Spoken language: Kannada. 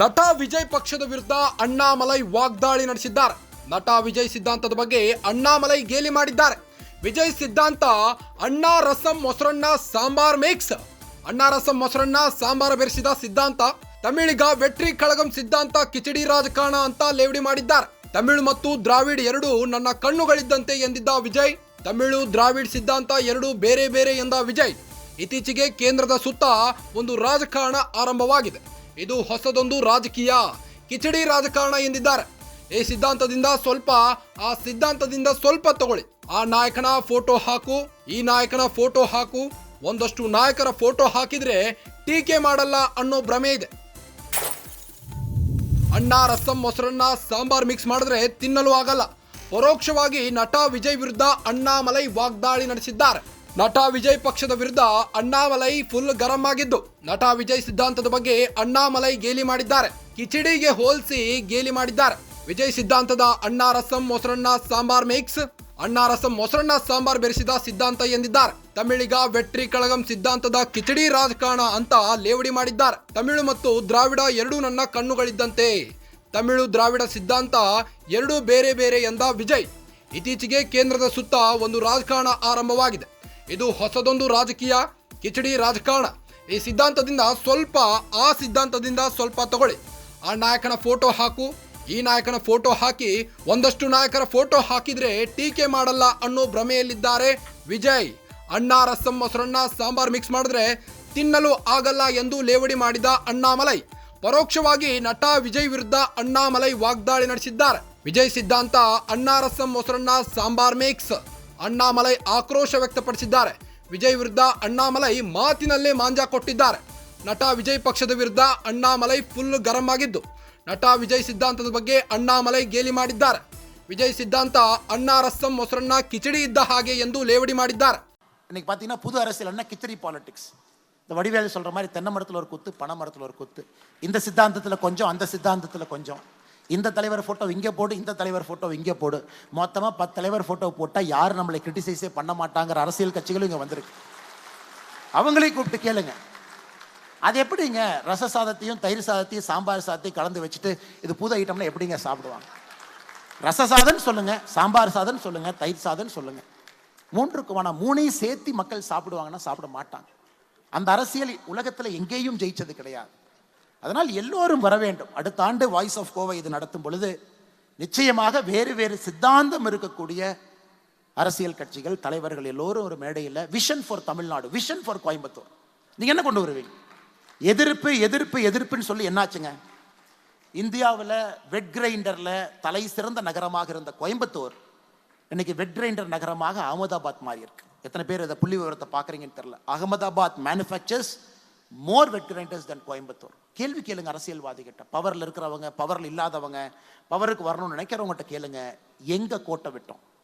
ನಟ ವಿಜಯ್ ಪಕ್ಷದ ವಿರುದ್ಧ ಅಣ್ಣಾಮಲೈ ವಾಗ್ದಾಳಿ ನಡೆಸಿದ್ದಾರೆ. ನಟ ವಿಜಯ್ ಸಿದ್ಧಾಂತದ ಬಗ್ಗೆ ಅಣ್ಣಾಮಲೈ ಗೇಲಿ ಮಾಡಿದ್ದಾರೆ. ವಿಜಯ್ ಸಿದ್ಧಾಂತ, ಅಣ್ಣಾ ರಸಂ ಮೊಸರನ್ನ ಸಾಂಬಾರ್ ಮಿಕ್ಸ್. ಅಣ್ಣಾ ರಸಂ ಮೊಸರನ್ನ ಸಾಂಬಾರ್ ಬೆರೆಸಿದ ಸಿದ್ಧಾಂತ, ತಮಿಳಿಗ ವೆಟ್ರಿ ಕಳಗಂ ಸಿದ್ಧಾಂತ ಕಿಚಡಿ ರಾಜಕಾರಣ ಅಂತ ಲೇವಡಿ ಮಾಡಿದ್ದಾರೆ. ತಮಿಳು ಮತ್ತು ದ್ರಾವಿಡ್ ಎರಡು ನನ್ನ ಕಣ್ಣುಗಳಿದ್ದಂತೆ ಎಂದಿದ್ದ ವಿಜಯ್, ತಮಿಳು ದ್ರಾವಿಡ್ ಸಿದ್ಧಾಂತ ಎರಡು ಬೇರೆ ಬೇರೆ ಎಂದ ವಿಜಯ್. ಇತ್ತೀಚೆಗೆ ಕೇಂದ್ರದ ಸುತ್ತ ಒಂದು ರಾಜಕಾರಣ ಆರಂಭವಾಗಿದೆ. ಇದು ಹೊಸದೊಂದು ರಾಜಕೀಯ ಕಿಚಡಿ ರಾಜಕಾರಣ ಎಂದಿದ್ದಾರೆ. ಈ ಸಿದ್ಧಾಂತದಿಂದ ಸ್ವಲ್ಪ, ಆ ಸಿದ್ಧಾಂತದಿಂದ ಸ್ವಲ್ಪ ತಗೊಳ್ಳಿ. ಆ ನಾಯಕನ ಫೋಟೋ ಹಾಕು, ಈ ನಾಯಕನ ಫೋಟೋ ಹಾಕು, ಒಂದಷ್ಟು ನಾಯಕರ ಫೋಟೋ ಹಾಕಿದ್ರೆ ಟೀಕೆ ಮಾಡಲ್ಲ ಅನ್ನೋ ಭ್ರಮೆ ಇದೆ. ಅಣ್ಣ ರಸಂ ಮೊಸರನ್ನ ಸಾಂಬಾರ್ ಮಿಕ್ಸ್ ಮಾಡಿದ್ರೆ ತಿನ್ನಲು ಆಗಲ್ಲ. ಪರೋಕ್ಷವಾಗಿ ನಟ ವಿಜಯ್ ವಿರುದ್ಧ ಅಣ್ಣಾಮಲೈ ವಾಗ್ದಾಳಿ ನಡೆಸಿದ್ದಾರೆ. ನಟ ವಿಜಯ್ ಪಕ್ಷದ ವಿರುದ್ಧ ಅಣ್ಣಾಮಲೈ ಫುಲ್ ಗರಂ ಆಗಿದ್ದು, ನಟ ವಿಜಯ್ ಸಿದ್ಧಾಂತದ ಬಗ್ಗೆ ಅಣ್ಣಾಮಲೈ ಗೇಲಿ ಮಾಡಿದ್ದಾರೆ. ಕಿಚಡಿಗೆ ಹೋಲಿಸಿ ಗೇಲಿ ಮಾಡಿದ್ದಾರೆ. ವಿಜಯ್ ಸಿದ್ಧಾಂತದ ಅಣ್ಣಾ ರಸಂ, ಮೊಸರನ್ನ, ಸಾಂಬಾರ್ ಮಿಕ್ಸ್. ಅಣ್ಣಾ ರಸಂ, ಮೊಸರನ್ನ, ಸಾಂಬಾರ್ ಬೆರೆಸಿದ ಸಿದ್ಧಾಂತ ಎಂದಿದ್ದಾರೆ. ತಮಿಳಿಗ ವೆಟ್ರಿ ಕಳಗಂ ಸಿದ್ಧಾಂತದ ಕಿಚಡಿ ರಾಜಕಾರಣ ಅಂತ ಲೇವಡಿ ಮಾಡಿದ್ದಾರೆ. ತಮಿಳು ಮತ್ತು ದ್ರಾವಿಡ ಎರಡೂ ನನ್ನ ಕಣ್ಣುಗಳಿದ್ದಂತೆ. ತಮಿಳು ದ್ರಾವಿಡ ಸಿದ್ಧಾಂತ ಎರಡೂ ಬೇರೆ ಬೇರೆ ಎಂದ ವಿಜಯ್. ಇತ್ತೀಚೆಗೆ ಕೇಂದ್ರದ ಸುತ್ತ ಒಂದು ರಾಜಕಾರಣ ಆರಂಭವಾಗಿದೆ. ಇದು ಹೊಸದೊಂದು ರಾಜಕೀಯ, ಕಿಚಡಿ ರಾಜಕಾರಣ. ಈ ಸಿದ್ಧಾಂತದಿಂದ ಸ್ವಲ್ಪ, ಆ ಸಿದ್ಧಾಂತದಿಂದ ಸ್ವಲ್ಪ ತಗೊಳ್ಳಿ. ಆ ನಾಯಕನ ಫೋಟೋ ಹಾಕು, ಈ ನಾಯಕನ ಫೋಟೋ ಹಾಕಿ, ಒಂದಷ್ಟು ನಾಯಕರ ಫೋಟೋ ಹಾಕಿದ್ರೆ ಟೀಕೆ ಮಾಡಲ್ಲ ಅನ್ನೋ ಭ್ರಮೆಯಲ್ಲಿದ್ದಾರೆ ವಿಜಯ್. ಅಣ್ಣ ರಸಂ ಮೊಸರನ್ನ ಸಾಂಬಾರ್ ಮಿಕ್ಸ್ ಮಾಡಿದ್ರೆ ತಿನ್ನಲು ಆಗಲ್ಲ ಎಂದು ಲೇವಡಿ ಮಾಡಿದ ಅಣ್ಣಾಮಲೈ. ಪರೋಕ್ಷವಾಗಿ ನಟ ವಿಜಯ್ ವಿರುದ್ಧ ಅಣ್ಣಾಮಲೈ ವಾಗ್ದಾಳಿ ನಡೆಸಿದ್ದಾರೆ. ವಿಜಯ್ ಸಿದ್ಧಾಂತ, ಅಣ್ಣ ರಸಂ ಮೊಸರನ್ನ ಸಾಂಬಾರ್ ಮಿಕ್ಸ್. ಅಣ್ಣಾಮಲೈ ಆಕ್ರೋಶ ವ್ಯಕ್ತಪಡಿಸಿದ್ದಾರೆ ವಿಜಯ್ ವಿರುದ್ಧ ಅಣ್ಣಾಮಲೈ ಮಾತಿನಲ್ಲೇ ಮಾಂಜ ಕೊಟ್ಟಿದ್ದಾರೆ ನಟ ವಿಜಯ್ ಪಕ್ಷದ ವಿರುದ್ಧ ಅಣ್ಣಾಮಲೈ ಫುಲ್ ಗರಂ ಆಗಿದ್ದು ನಟ ವಿಜಯ್ ಸಿದ್ಧಾಂತದ ಬಗ್ಗೆ ಅಣ್ಣಾಮಲೈ ಗೇಲಿ ಮಾಡಿದ್ದಾರೆ ವಿಜಯ್ ಸಿದ್ಧಾಂತ ಅಣ್ಣಾ ರಸಂ ಮೊಸರನ್ನ ಕಿಚಡಿ ಇದ್ದ ಹಾಗೆ ಎಂದು ಲೇವಡಿ ಮಾಡಿದ್ದಾರೆ இன்னைக்கு பார்த்தீங்கன்னா புது அரசியல்னா கிச்சடி பாலிடிக்ஸ் இந்த வடிவேலு சொல்ற மாதிரி தென்னை மரத்தில் ஒரு குத்து பனை மரத்தில் ஒரு குத்து இந்த சித்தாந்தத்தில் கொஞ்சம் அந்த சித்தாந்தத்தில் கொஞ்சம் இந்த தலைவர் ஃபோட்டோ இங்கே போடு இந்த தலைவர் ஃபோட்டோ இங்கே போடு. மொத்தமாக பத்து தலைவர் ஃபோட்டோ போட்டால் யாரும் நம்மளை கிரிட்டிசைஸே பண்ண மாட்டாங்கிற அரசியல் கட்சிகளும் இங்கே வந்திருக்கு. அவங்களையும் கூப்பிட்டு கேளுங்க. அது எப்படிங்க? ரச சாதத்தையும் தயிர் சாதத்தையும் சாம்பார் சாதத்தையும் கலந்து வச்சுட்டு இது புது ஐட்டம்னா எப்படிங்க சாப்பிடுவாங்க? ரச சாதம் சொல்லுங்க சாம்பார் சாதம் சொல்லுங்க தயிர் சாதம் சொல்லுங்க. மூன்றுக்குமான மூணையும் சேர்த்து மக்கள் சாப்பிடுவாங்கன்னா சாப்பிட மாட்டாங்க. அந்த அரசியல் உலகத்தில் எங்கேயும் ஜெயிச்சது கிடையாது. அதனால் எல்லோரும் வர வேண்டும். அடுத்த ஆண்டு வாய்ஸ் ஆஃப் கோவை இது நடத்தும் பொழுது நிச்சயமாக வேறு வேறு சித்தாந்தம் இருக்கக்கூடிய அரசியல் கட்சிகள் தலைவர்கள் எல்லோரும் ஒரு மேடையில் vision for Tamil Nadu vision for Coimbatore நீங்கள் என்ன கொண்டு வருவீங்க? எதிர்ப்பு எதிர்ப்பு எதிர்ப்புன்னு சொல்லி என்னாச்சுங்க? இந்தியாவில் வெட் கிரைண்டரில் தலை சிறந்த நகரமாக இருந்த கோயம்புத்தூர் இன்னைக்கு வெட் கிரைண்டர் நகரமாக அகமதாபாத் மாறி இருக்கு. எத்தனை பேர் இதை புள்ளி விவரத்தை பார்க்குறீங்கன்னு தெரில Ahmedabad manufactures more wet grinders then Coimbatore கேள்வி கேளுங்க அரசியல்வாதிகிட்ட. பவரில் இருக்கிறவங்க பவரில் இல்லாதவங்க பவருக்கு வரணும்னு நினைக்கிறவங்ககிட்ட கேளுங்க. எங்க கோட்டை விட்டோம்?